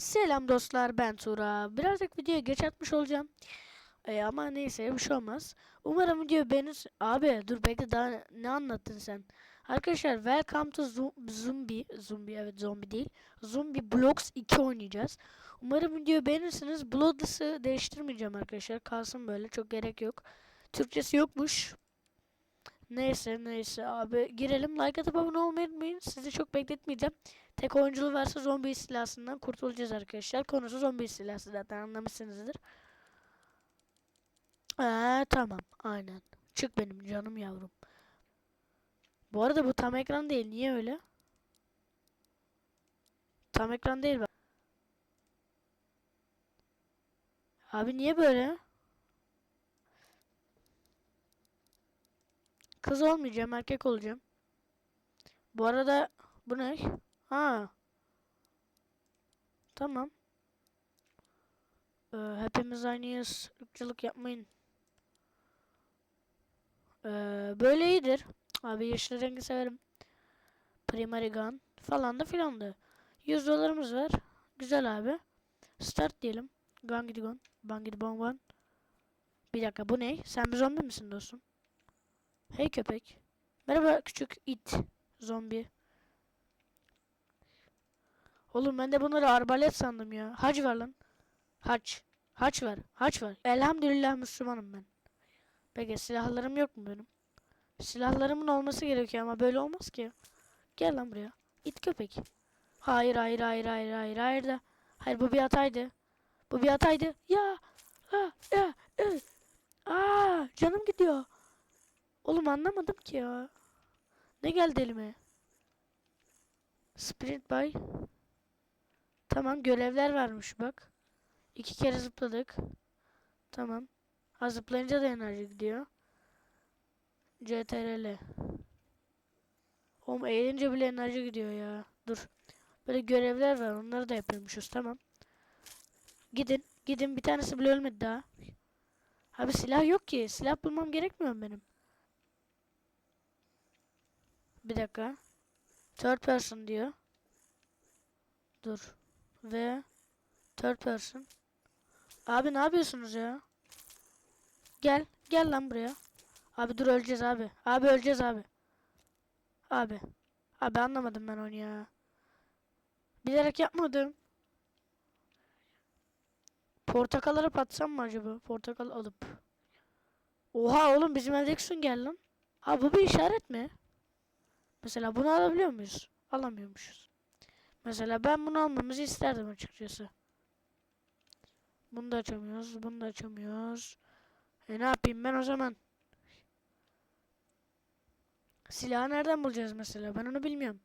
Selam dostlar ben Tura. Birazcık videoya geç atmış olacağım. Ee, ama neyse bir şey olmaz. Umarım video beğenir. Abi dur bekle daha ne, anlattın sen? Arkadaşlar Welcome to Zo- Zombie. Zombie evet zombi değil. Zombie Blocks 2 oynayacağız. Umarım videoyu beğenirsiniz. Bloodless'ı değiştirmeyeceğim arkadaşlar. Kalsın böyle çok gerek yok. Türkçesi yokmuş. Neyse neyse abi girelim. Like atıp abone olmayı unutmayın. Sizi çok bekletmeyeceğim. Tek oyunculu varsa zombi istilasından kurtulacağız arkadaşlar. Konusu zombi istilası zaten anlamışsınızdır. Ee, tamam aynen. Çık benim canım yavrum. Bu arada bu tam ekran değil. Niye öyle? Tam ekran değil. Abi niye böyle? Kız olmayacağım, erkek olacağım. Bu arada bu ne? Ha. Tamam. Ee, hepimiz aynıyız. Irkçılık yapmayın. Ee, böyle iyidir. Abi yeşil rengi severim. Primary gun falan da filan da. 100 dolarımız var. Güzel abi. Start diyelim. Gun gidi gun. Bang gidi bang bang. Bir dakika bu ne? Sen bir zombi misin dostum? Hey köpek. Merhaba küçük it. Zombi. Oğlum ben de bunları arbalet sandım ya. Hac var lan. Haç. Haç var. Haç var. Elhamdülillah Müslümanım ben. Peki silahlarım yok mu benim? Silahlarımın olması gerekiyor ama böyle olmaz ki. Gel lan buraya. İt köpek. Hayır hayır hayır hayır hayır hayır da. Hayır bu bir hataydı. Bu bir hataydı. Ya. Ha, ya. ı. Aa, canım gidiyor. Oğlum anlamadım ki ya. Ne geldi elime? Sprint by. Tamam görevler varmış bak. İki kere zıpladık. Tamam. Ha zıplayınca da enerji gidiyor. CTRL. Oğlum eğilince bile enerji gidiyor ya. Dur. Böyle görevler var. Onları da yapıyormuşuz. Tamam. Gidin. Gidin. Bir tanesi bile ölmedi daha. Abi silah yok ki. Silah bulmam gerekmiyor benim? Bir dakika. Third person diyor. Dur. Ve third person. Abi ne yapıyorsunuz ya? Gel. Gel lan buraya. Abi dur öleceğiz abi. Abi öleceğiz abi. Abi. Abi anlamadım ben onu ya. Bilerek yapmadım. Portakalları patsam mı acaba? Portakal alıp. Oha oğlum bizim evdeki sünger lan. Abi bu bir işaret mi? Mesela bunu alabiliyor muyuz? Alamıyormuşuz. Mesela ben bunu almamızı isterdim açıkçası. Bunu da açamıyoruz. Bunu da açamıyoruz. E ne yapayım ben o zaman? Silahı nereden bulacağız mesela? Ben onu bilmiyorum.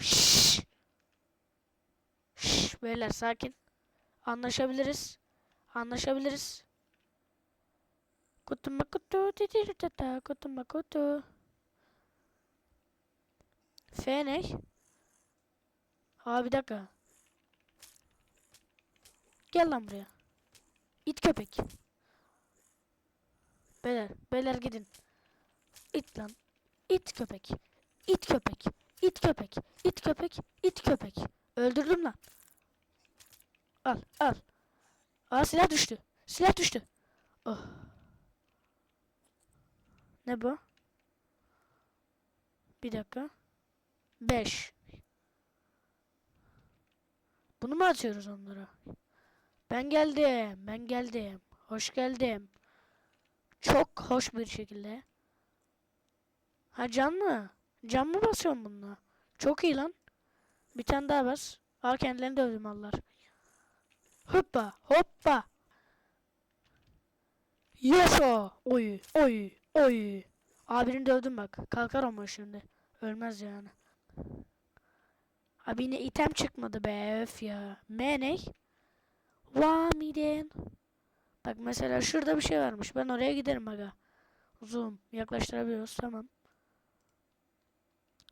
Şşş. Şşş, beyler sakin. Anlaşabiliriz. Anlaşabiliriz. Kutuma kutu tata kutuma kutu. F ne? Aa bir dakika. Gel lan buraya. İt köpek. Beyler, beyler gidin. İt lan. İt köpek. İt köpek. İt köpek. İt köpek. İt köpek. Öldürdüm lan. Al, al. Aa silah düştü. Silah düştü. Oh. Ne bu? Bir dakika. 5. Bunu mu atıyoruz onlara? Ben geldim. Ben geldim. Hoş geldim. Çok hoş bir şekilde. Ha can mı? Can mı basıyorum bununla? Çok iyi lan. Bir tane daha bas. Aa kendilerini dövdüm Allah. Hoppa hoppa. Yes o. Oy oy oy. Abini dövdüm bak. Kalkar ama şimdi. Ölmez yani. Abi yine item çıkmadı be öf ya. M ne? Vamiden. Bak mesela şurada bir şey varmış. Ben oraya giderim aga. Zoom yaklaştırabiliyoruz tamam.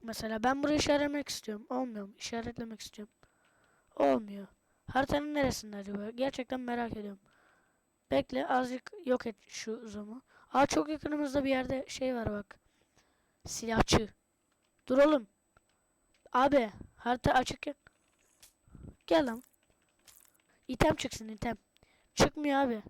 Mesela ben burayı işaretlemek istiyorum. Olmuyor mu? İşaretlemek istiyorum. Olmuyor. Haritanın neresinde acaba? Gerçekten merak ediyorum. Bekle azıcık yok et şu zoom'u. Aa çok yakınımızda bir yerde şey var bak. Silahçı. Dur oğlum. Abi harita açıkken. Gel lan. İtem çıksın item. Çıkmıyor abi.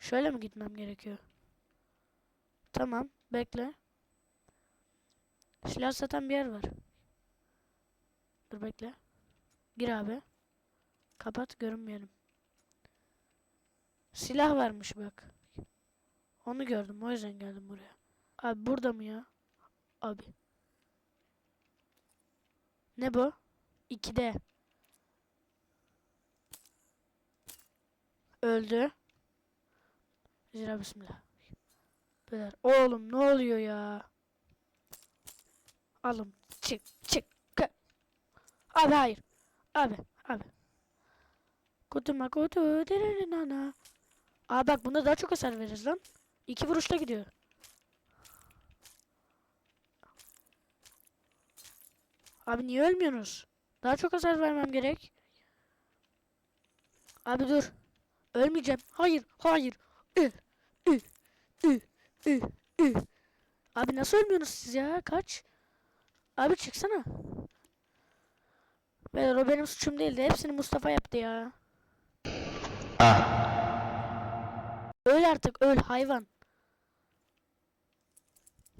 Şöyle mi gitmem gerekiyor? Tamam, bekle. Silah satan bir yer var. Dur bekle. Gir abi. Kapat, görünmeyelim. Silah varmış bak. Onu gördüm, o yüzden geldim buraya. Abi burada mı ya? Abi. Ne bu? 2D. Öldü. Zira bismillah. Beyler oğlum ne oluyor ya? Alım çık çık. Abi hayır. Abi abi. Kutuma kutu nana. Aa bak bunda daha çok hasar veririz lan. İki vuruşta gidiyor. Abi niye ölmüyorsunuz? Daha çok hasar vermem gerek. Abi dur. Ölmeyeceğim. Hayır, hayır. Ü, ü, ü, ü, ü. Abi nasıl ölmüyorsunuz siz ya? Kaç? Abi çıksana. Beyler o benim suçum değildi. Hepsini Mustafa yaptı ya. Öl artık öl hayvan.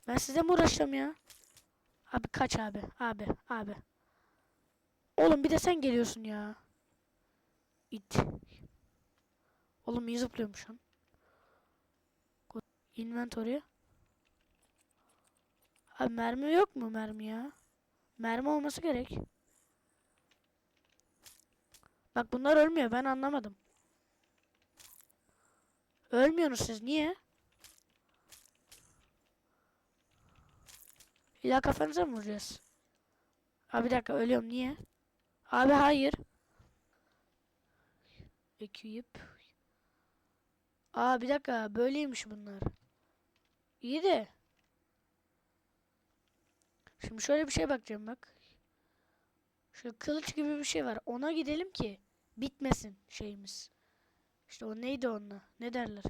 Ben size mi uğraşacağım ya? Abi kaç abi. Abi abi. Oğlum bir de sen geliyorsun ya. İt. Oğlum iyi zıplıyormuş lan. Inventory. Abi mermi yok mu mermi ya? Mermi olması gerek. Bak bunlar ölmüyor ben anlamadım. Ölmüyorsunuz siz niye? İlla kafanıza mı vuracağız? Abi bir dakika ölüyorum niye? Abi hayır. Ekip. Aa bir dakika böyleymiş bunlar. İyi de. Şimdi şöyle bir şey bakacağım bak. Şu kılıç gibi bir şey var. Ona gidelim ki bitmesin şeyimiz. İşte o neydi onunla? Ne derler?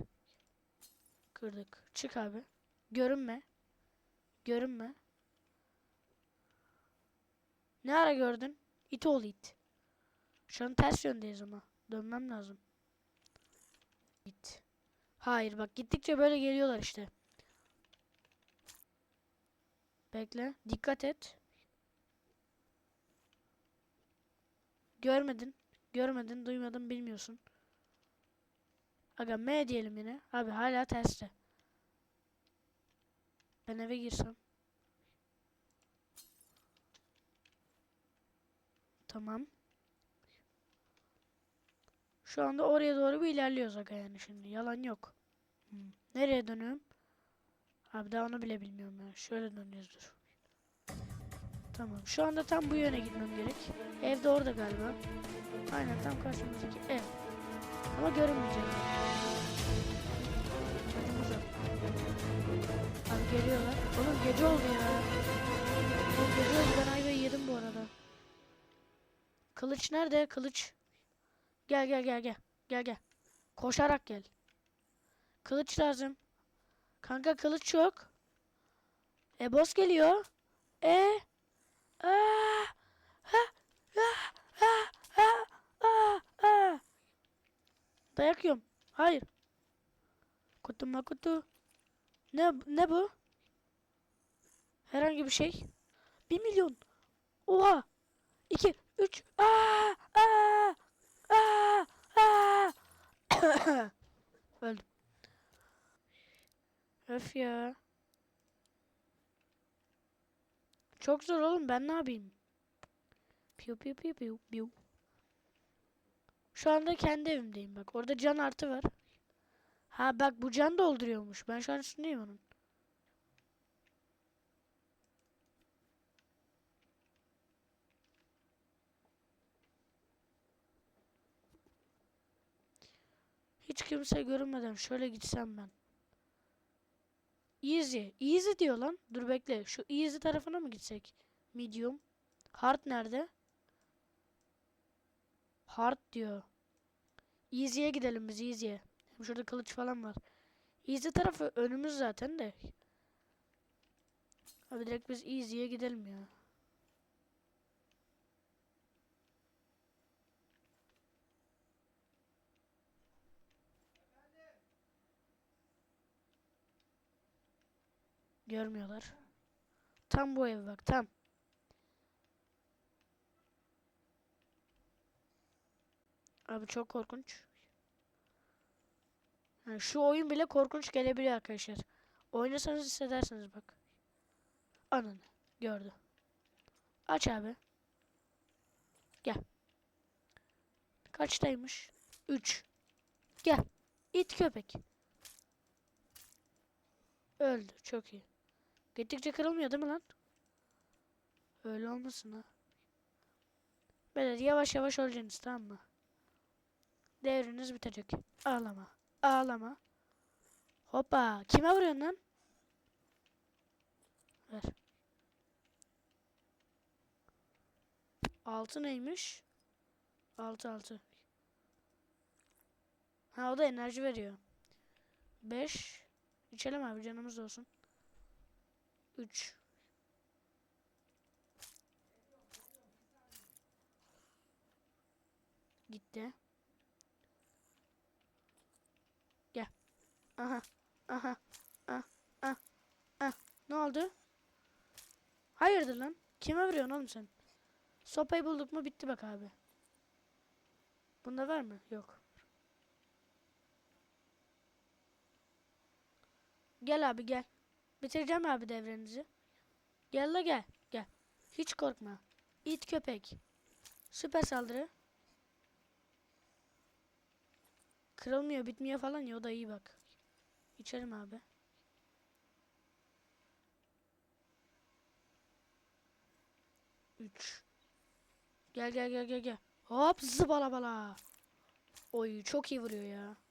Kırdık. Çık abi. Görünme. Görünme. Ne ara gördün? İt ol it. Şu an ters yöndeyiz ama. Dönmem lazım. Git. Hayır bak gittikçe böyle geliyorlar işte. Bekle. Dikkat et. Görmedin. Görmedin, duymadın, bilmiyorsun. Aga M diyelim yine. Abi hala terste. Ben eve girsem. Tamam. Şu anda oraya doğru bir ilerliyoruz aga yani şimdi. Yalan yok. Hmm. Nereye dönüyorum? Abi daha onu bile bilmiyorum ya. Şöyle dönüyoruz dur. Tamam. Şu anda tam bu yöne gitmem gerek. Ev de orada galiba. Aynen tam karşımızdaki ev. Ama görünmeyecek. Hadi uzak. Abi geliyorlar. Oğlum gece oldu ya. Oğlum gece oldu ben ayvayı yedim bu arada. Kılıç nerede? Kılıç. Gel gel gel gel. Gel gel. Koşarak gel. Kılıç lazım. Kanka kılıç yok. E boss geliyor. E Aa! Dayak yiyorum. Hayır. Kutu ma kutu. Ne ne bu? Herhangi bir şey. Bir milyon. Oha. İki, üç. Aa! Aa! Aa! Aa! Öldüm. Öf ya. Çok zor oğlum ben ne yapayım? Piu piu piu piu piu. Şu anda kendi evimdeyim bak. Orada can artı var. Ha bak bu can dolduruyormuş. Ben şu an üstündeyim onun. Hiç kimse görünmeden şöyle gitsem ben. Easy. Easy diyor lan. Dur bekle. Şu easy tarafına mı gitsek? Medium. Hard nerede? Hard diyor. Easy'ye gidelim biz Easy'ye. Hem Şurada kılıç falan var. Easy tarafı önümüz zaten de. Abi direkt biz Easy'ye gidelim ya. Görmüyorlar. Tam bu ev bak tam. Abi çok korkunç. Yani şu oyun bile korkunç gelebiliyor arkadaşlar. Oynasanız hissedersiniz bak. Ananı gördü. Aç abi. Gel. Kaçtaymış? 3. Gel. İt köpek. Öldü. Çok iyi. Gittikçe kırılmıyor değil mi lan? Öyle olmasın ha. Böyle yavaş yavaş olacaksınız tamam mı? Devriniz bitecek. Ağlama. Ağlama. Hoppa. Kime vuruyorsun lan? Ver. Altı neymiş? Altı altı. Ha o da enerji veriyor. Beş. İçelim abi canımız olsun. Üç. Gitti. Gel. Aha. Aha. Ah. Ah. Ah. Ne oldu? Hayırdır lan? Kime vuruyorsun oğlum sen? Sopayı bulduk mu bitti bak abi. Bunda var mı? Yok. Gel abi gel. Bitireceğim abi devrenizi. Gel la gel. Gel. Hiç korkma. İt köpek. Süper saldırı. Kırılmıyor, bitmiyor falan ya o da iyi bak. İçerim abi. Üç. Gel gel gel gel gel. Hop zıbala bala. Oy çok iyi vuruyor ya.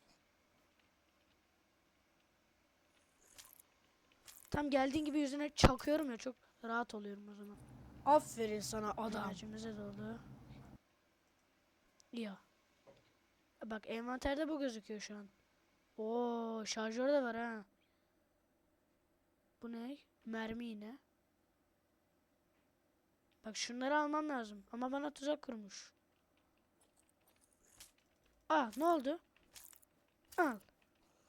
Tam geldiğin gibi yüzüne çakıyorum ya çok rahat oluyorum o zaman. Aferin sana adam. Enerjimize doldu. Ya. Bak envanterde bu gözüküyor şu an. Oo şarjör de var ha. Bu ne? Mermi yine. Bak şunları almam lazım. Ama bana tuzak kurmuş. Aa ne oldu? Al.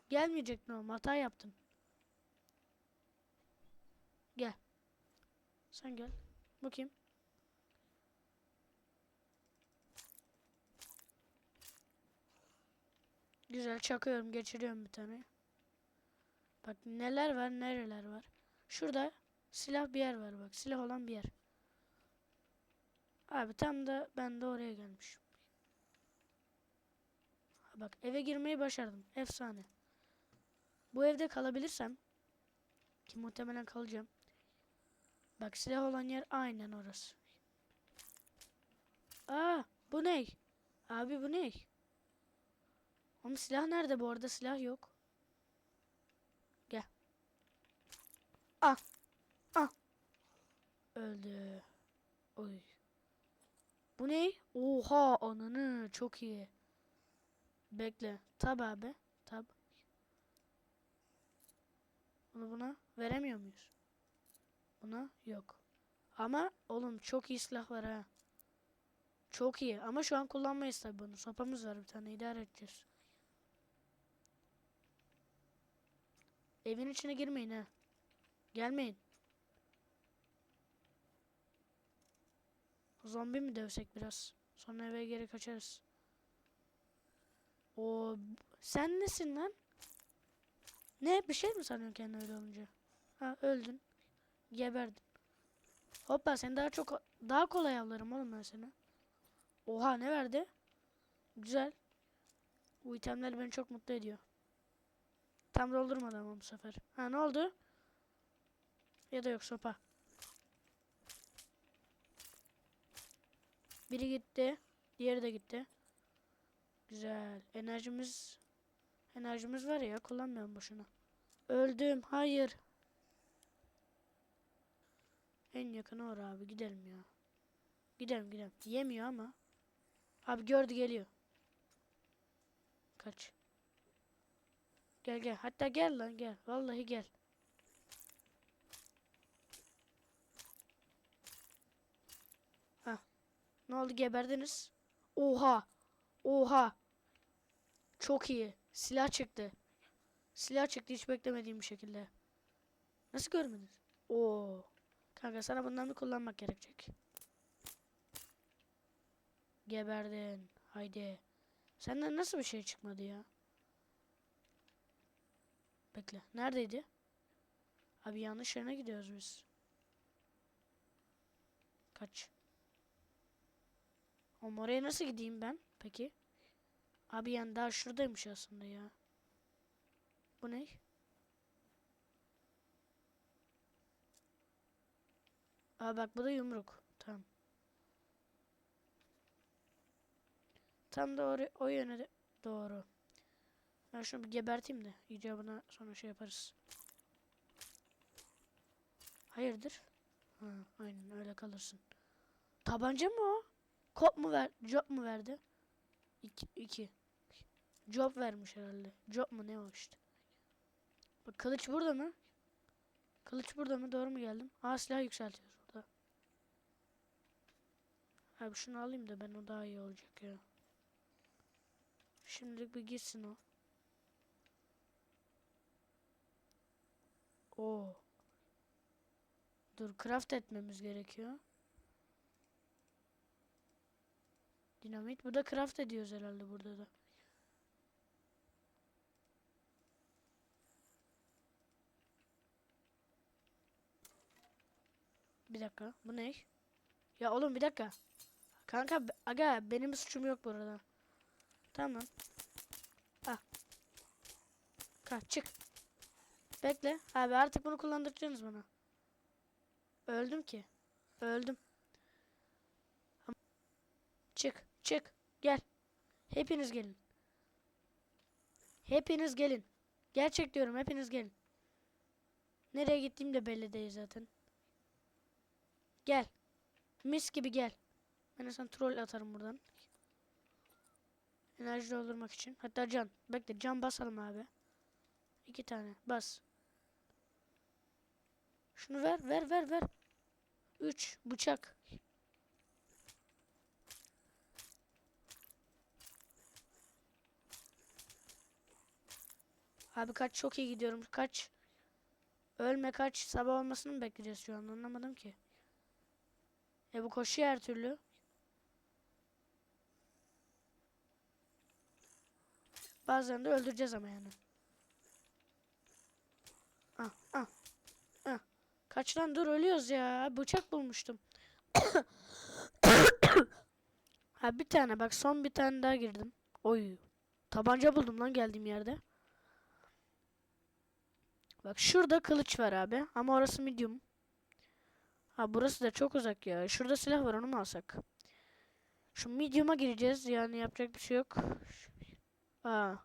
Gelmeyecek ne Hata yaptım. Gel. Sen gel. Kim? Güzel çakıyorum geçiriyorum bir tane. Bak neler var nereler var. Şurada silah bir yer var bak silah olan bir yer. Abi tam da ben de oraya gelmişim. Bak eve girmeyi başardım. Efsane. Bu evde kalabilirsem ki muhtemelen kalacağım. Bak silah olan yer aynen orası. Aa bu ne? Abi bu ne? Ama silah nerede bu arada? Silah yok. Gel. Ah. Ah. Öldü. Oy. Bu ne? Oha ananı çok iyi. Bekle. Tab abi. Tab. Bunu buna veremiyor muyuz? Buna yok. Ama oğlum çok iyi silah var ha. Çok iyi ama şu an kullanmayız tabi bunu. Sopamız var bir tane idare edeceğiz. Evin içine girmeyin ha. Gelmeyin. Zombi mi dövsek biraz? Sonra eve geri kaçarız. O sen nesin lan? Ne bir şey mi sanıyorsun kendini öyle olunca? Ha öldün. Geberdin. Hoppa sen daha çok daha kolay avlarım oğlum ben seni. Oha ne verdi? Güzel. Bu itemler beni çok mutlu ediyor. Tam doldurmadı ama bu sefer. Ha ne oldu? Ya da yok sopa. Biri gitti. Diğeri de gitti. Güzel. Enerjimiz enerjimiz var ya kullanmıyorum boşuna. Öldüm. Hayır. En yakını var abi gidelim ya. Gidelim gidelim. Yemiyor ama. Abi gördü geliyor. Kaç. Gel gel. Hatta gel lan gel. Vallahi gel. Hah. Ne oldu geberdiniz? Oha. Oha. Çok iyi. Silah çıktı. Silah çıktı hiç beklemediğim bir şekilde. Nasıl görmediniz? Oo. Kanka sana bundan bir kullanmak gerekecek. Geberdin. Haydi. Senden nasıl bir şey çıkmadı ya? Bekle. Neredeydi? Abi yanlış yerine gidiyoruz biz. Kaç. Oğlum oraya nasıl gideyim ben? Peki. Abi yani daha şuradaymış aslında ya. Bu ne? Aa bak bu da yumruk. Tamam. Tam oraya, o yöne de doğru. Ben şunu bir geberteyim de icabına sonra şey yaparız. Hayırdır? Ha, aynen öyle kalırsın. Tabanca mı o? Kop mu ver? Job mu verdi? İki. iki. Job vermiş herhalde. Job mu ne o işte. Bak kılıç burada mı? Kılıç burada mı? Doğru mu geldim? Aa silah yükseltiyoruz burada. Abi şunu alayım da ben o daha iyi olacak ya. Şimdilik bir gitsin o. Oo. Dur craft etmemiz gerekiyor. Dinamit. Bu da craft ediyoruz herhalde burada da. Bir dakika. Bu ne? Ya oğlum bir dakika. Kanka aga benim suçum yok burada. Tamam. Ah. Kaç çık. Bekle. Abi artık bunu kullandıracaksınız bana. Öldüm ki. Öldüm. Çık. Çık. Gel. Hepiniz gelin. Hepiniz gelin. Gerçek diyorum hepiniz gelin. Nereye gittiğim de belli değil zaten. Gel. Mis gibi gel. Ben de sana troll atarım buradan. Enerji doldurmak için. Hatta can. Bekle can basalım abi. İki tane. Bas. Şunu ver ver ver ver. Üç. Bıçak. Abi kaç çok iyi gidiyorum. Kaç. Ölme kaç. Sabah olmasını mı bekleyeceğiz şu an? Anlamadım ki. E bu koşuyor her türlü. Bazen de öldüreceğiz ama yani. Ah ah ah. Kaç lan dur ölüyoruz ya. Bıçak bulmuştum. ha bir tane bak son bir tane daha girdim. Oy. Tabanca buldum lan geldiğim yerde. Bak şurada kılıç var abi ama orası medium. Ha burası da çok uzak ya. Şurada silah var onu mu alsak? Şu medium'a gireceğiz yani yapacak bir şey yok. Aa.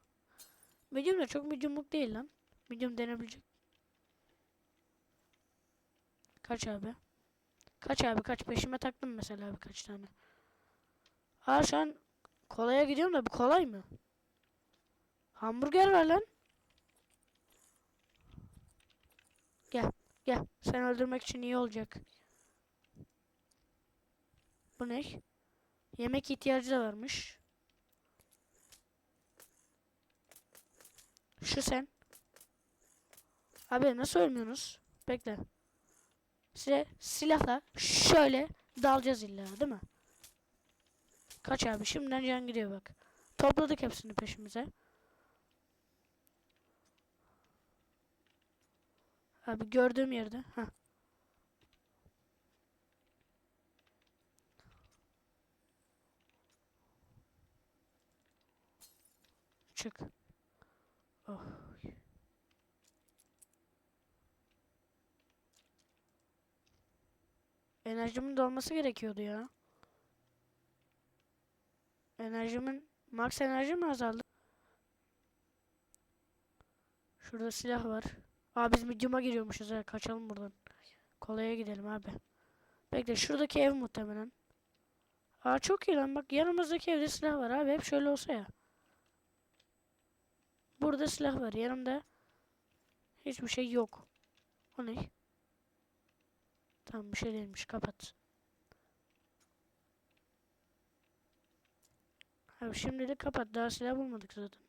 Medium da çok mediumluk değil lan. Medium denebilecek. Kaç abi? Kaç abi kaç peşime taktım mesela birkaç tane. Ha şu an kolaya gidiyorum da bu kolay mı? Hamburger ver lan. Gel gel sen öldürmek için iyi olacak. Bu ne? Yemek ihtiyacı da varmış. Şu sen. Abi nasıl ölmüyorsunuz? Bekle. Size silahla şöyle dalacağız illa değil mi? Kaç abi şimdiden can gidiyor bak. Topladık hepsini peşimize. Abi gördüğüm yerde. Heh. Çık. Oh. Enerjimin dolması gerekiyordu ya. Enerjimin max enerjim mi azaldı? Şurada silah var. Aa biz medium'a giriyormuşuz ha. Kaçalım buradan. Kolaya gidelim abi. Bekle şuradaki ev muhtemelen. Aa çok iyi lan bak yanımızdaki evde silah var abi hep şöyle olsa ya. Burada silah var yanımda. Hiçbir şey yok. O ne? Tamam bir şey değilmiş kapat. Abi şimdilik kapat daha silah bulmadık zaten.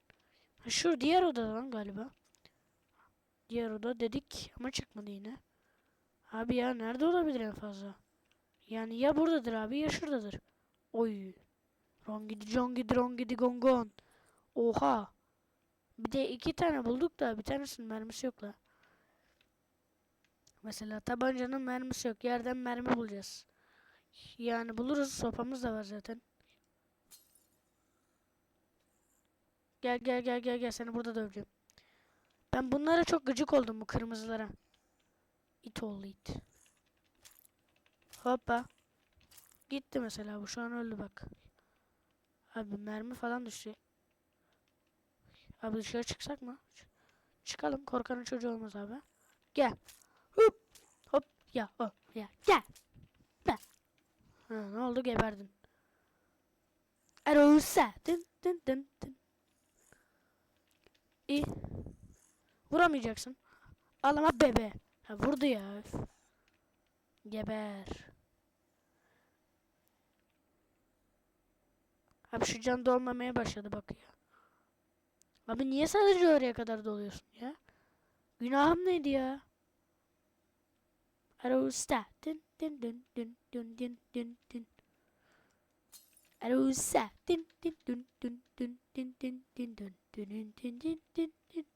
Ha, şu diğer odada lan galiba. Diğer oda dedik ama çıkmadı yine. Abi ya nerede olabilir en fazla? Yani ya buradadır abi ya şuradadır. Oy. Rongidi jongidi rongidi gongon. Oha. Bir de iki tane bulduk da bir tanesinin mermisi yok la. Mesela tabancanın mermisi yok. Yerden mermi bulacağız. Yani buluruz. Sopamız da var zaten. Gel gel gel gel gel seni burada döveceğim. Ben bunlara çok gıcık oldum bu kırmızılara. İt oğlu it. Hoppa. Gitti mesela bu şu an öldü bak. Abi mermi falan düştü. Abi dışarı çıksak mı? Çıkalım korkanın çocuğu olmaz abi. Gel. Hop. Hop. Ya hop. Ya gel. Be. Ha, ne oldu geberdin. Erosa. Dın dın dın dın. İyi. Vuramayacaksın. Ağlama bebe. Ha, vurdu ya. üf. Geber. Abi şu can dolmamaya başladı bak ya. Abi niye sadece oraya kadar doluyorsun ya? Günahım neydi ya? Arosta. Dın dın dın dın dın dın dın dın. Arosta. Dın dın dın dın dın dın dın dın dın dın dın dın dın dın dın.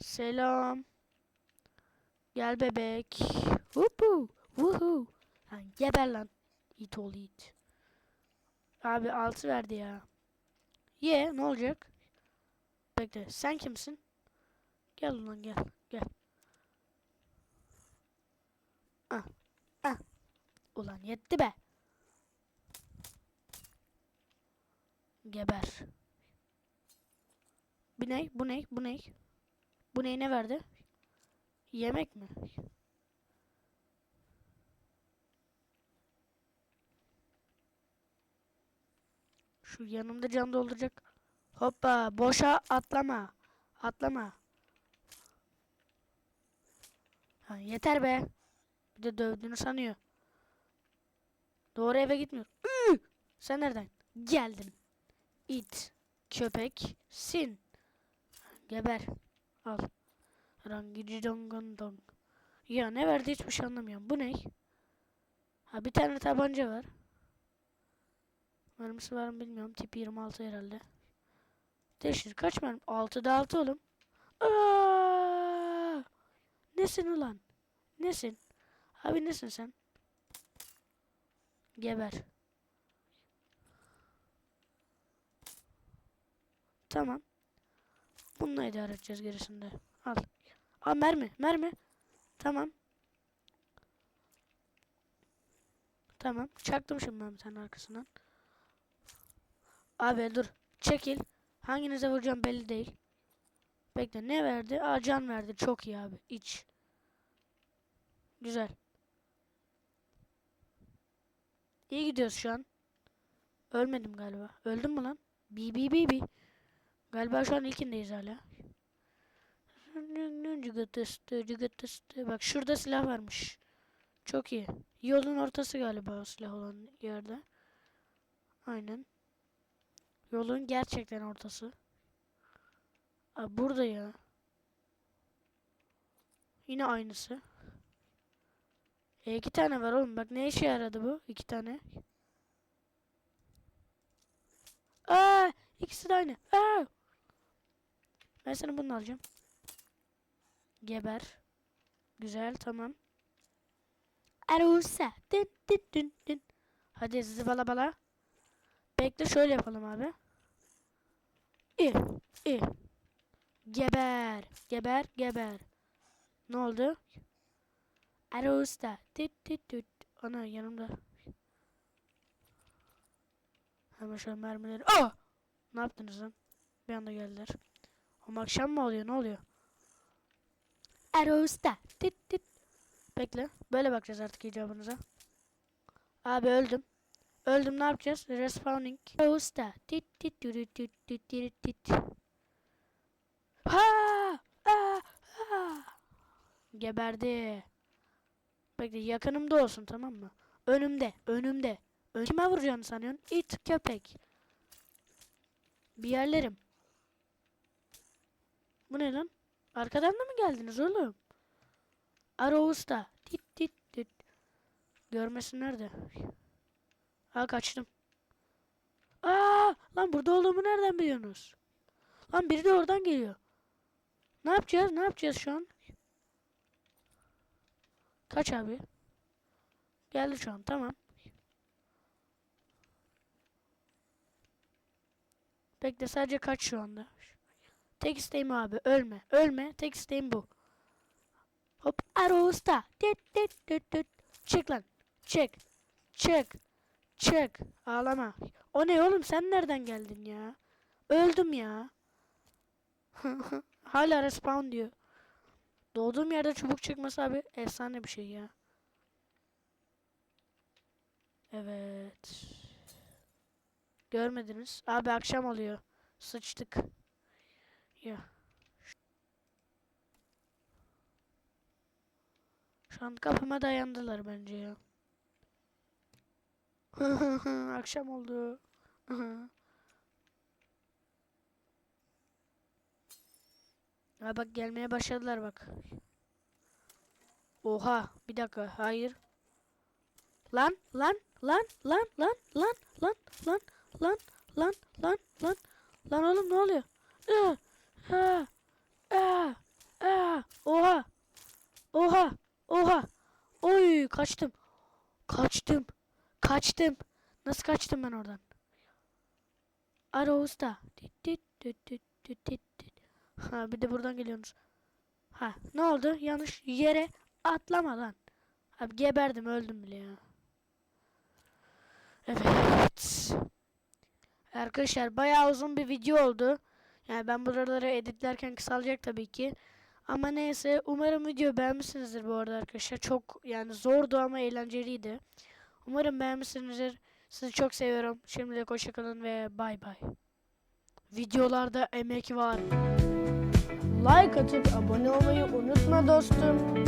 Selam. Gel bebek. Hupu. Vuhu. Lan geber lan. İt oğlu it. Abi altı verdi ya. Ye ne olacak? Bekle sen kimsin? Gel ulan gel gel. Ah ah. Ulan yetti be. Geber. Bu ne? Bu ne? Bu ne? Bu ne ne verdi? Yemek mi? Şu yanımda can dolduracak. Hoppa boşa atlama. Atlama. Ha, yeter be. Bir de dövdüğünü sanıyor. Doğru eve gitmiyor. Üü! Sen nereden? Geldin. İt. Köpek. Sin. Geber. Al. Rangici dongon dong. Ya ne verdi hiçbir şey anlamıyorum. Bu ne? Ha bir tane tabanca var. Mermisi var mı bilmiyorum. Tip 26 herhalde. Değiştir. Kaç mermi? 6'da 6 oğlum. Aa! Nesin ulan? Nesin? Abi nesin sen? Geber. Tamam. Bununla idare edeceğiz gerisinde. Al. Aa mermi. Mermi. Tamam. Tamam. Çaktım şimdi ben bir tane arkasından. Abi dur. Çekil. Hanginize vuracağım belli değil. Bekle ne verdi? Aa can verdi. Çok iyi abi. İç. Güzel. İyi gidiyoruz şu an. Ölmedim galiba. Öldüm mü lan? Bi bi bi bi. Galiba şu an ilkindeyiz hala. Bak şurada silah varmış. Çok iyi. Yolun ortası galiba silah olan yerde. Aynen. Yolun gerçekten ortası. Aa, burada ya. Yine aynısı. E, iki tane var oğlum. Bak ne işe yaradı bu? İki tane. Aa, ikisi de aynı. Aa. Ben sana bunu alacağım. Geber. Güzel tamam. Arusa. Dın dın dın dın. Hadi zıvala bala. Bekle şöyle yapalım abi. İ, i. Geber, geber, geber. Ne oldu? Arusta. Tit tit tit. Ana yanımda. Hemen şöyle mermileri. Oh! Ne yaptınız lan? Bir anda geldiler. Ama akşam mı oluyor? Ne oluyor? Arusta. Tit tit. Bekle. Böyle bakacağız artık icabınıza. Abi öldüm. Öldüm ne yapacağız? Respawning. Usta. Tit tit tit tit tit tit tit. Ha! Ah! Ah! Geberdi. Bekle yakınımda olsun tamam mı? Önümde. Önümde. Ön Kime vuracağını sanıyorsun? İt köpek. Bir yerlerim. Bu ne lan? Arkadan da mı geldiniz oğlum? Ara usta. Tit tit tit. Görmesin nerede? Ha kaçtım. Aa, lan burada olduğumu nereden biliyorsunuz? Lan biri de oradan geliyor. Ne yapacağız? Ne yapacağız şu an? Kaç abi? Geldi şu an tamam. Bekle sadece kaç şu anda. Tek isteğim abi ölme. Ölme. Tek isteğim bu. Hop arosta. Dit. Çık lan. Çık. Çık. Çık. Ağlama. O ne oğlum sen nereden geldin ya? Öldüm ya. Hala respawn diyor. Doğduğum yerde çubuk çıkması abi efsane bir şey ya. Evet. Görmediniz. Abi akşam oluyor. Sıçtık. Ya. Şu an kapıma dayandılar bence ya. Akşam oldu. ha bak gelmeye başladılar bak. Oha bir dakika hayır. Lan lan lan lan lan lan lan lan lan lan lan lan lan oğlum ne oluyor? Ah, ah, ah, ah. Oha oha oha oy kaçtım kaçtım kaçtım nasıl kaçtım ben oradan? Ara usta. Dit dit dit dit dit dit dit. Ha bir de buradan geliyorsunuz. Ha ne oldu? Yanlış yere atlama lan. Abi geberdim öldüm bile ya. Evet. Arkadaşlar bayağı uzun bir video oldu. Yani ben buraları editlerken kısalacak tabii ki. Ama neyse umarım video beğenmişsinizdir bu arada arkadaşlar. Çok yani zordu ama eğlenceliydi. Umarım beğenmişsinizdir. Sizi çok seviyorum. Şimdilik hoşçakalın ve bay bay. Videolarda emek var. Like atıp abone olmayı unutma dostum.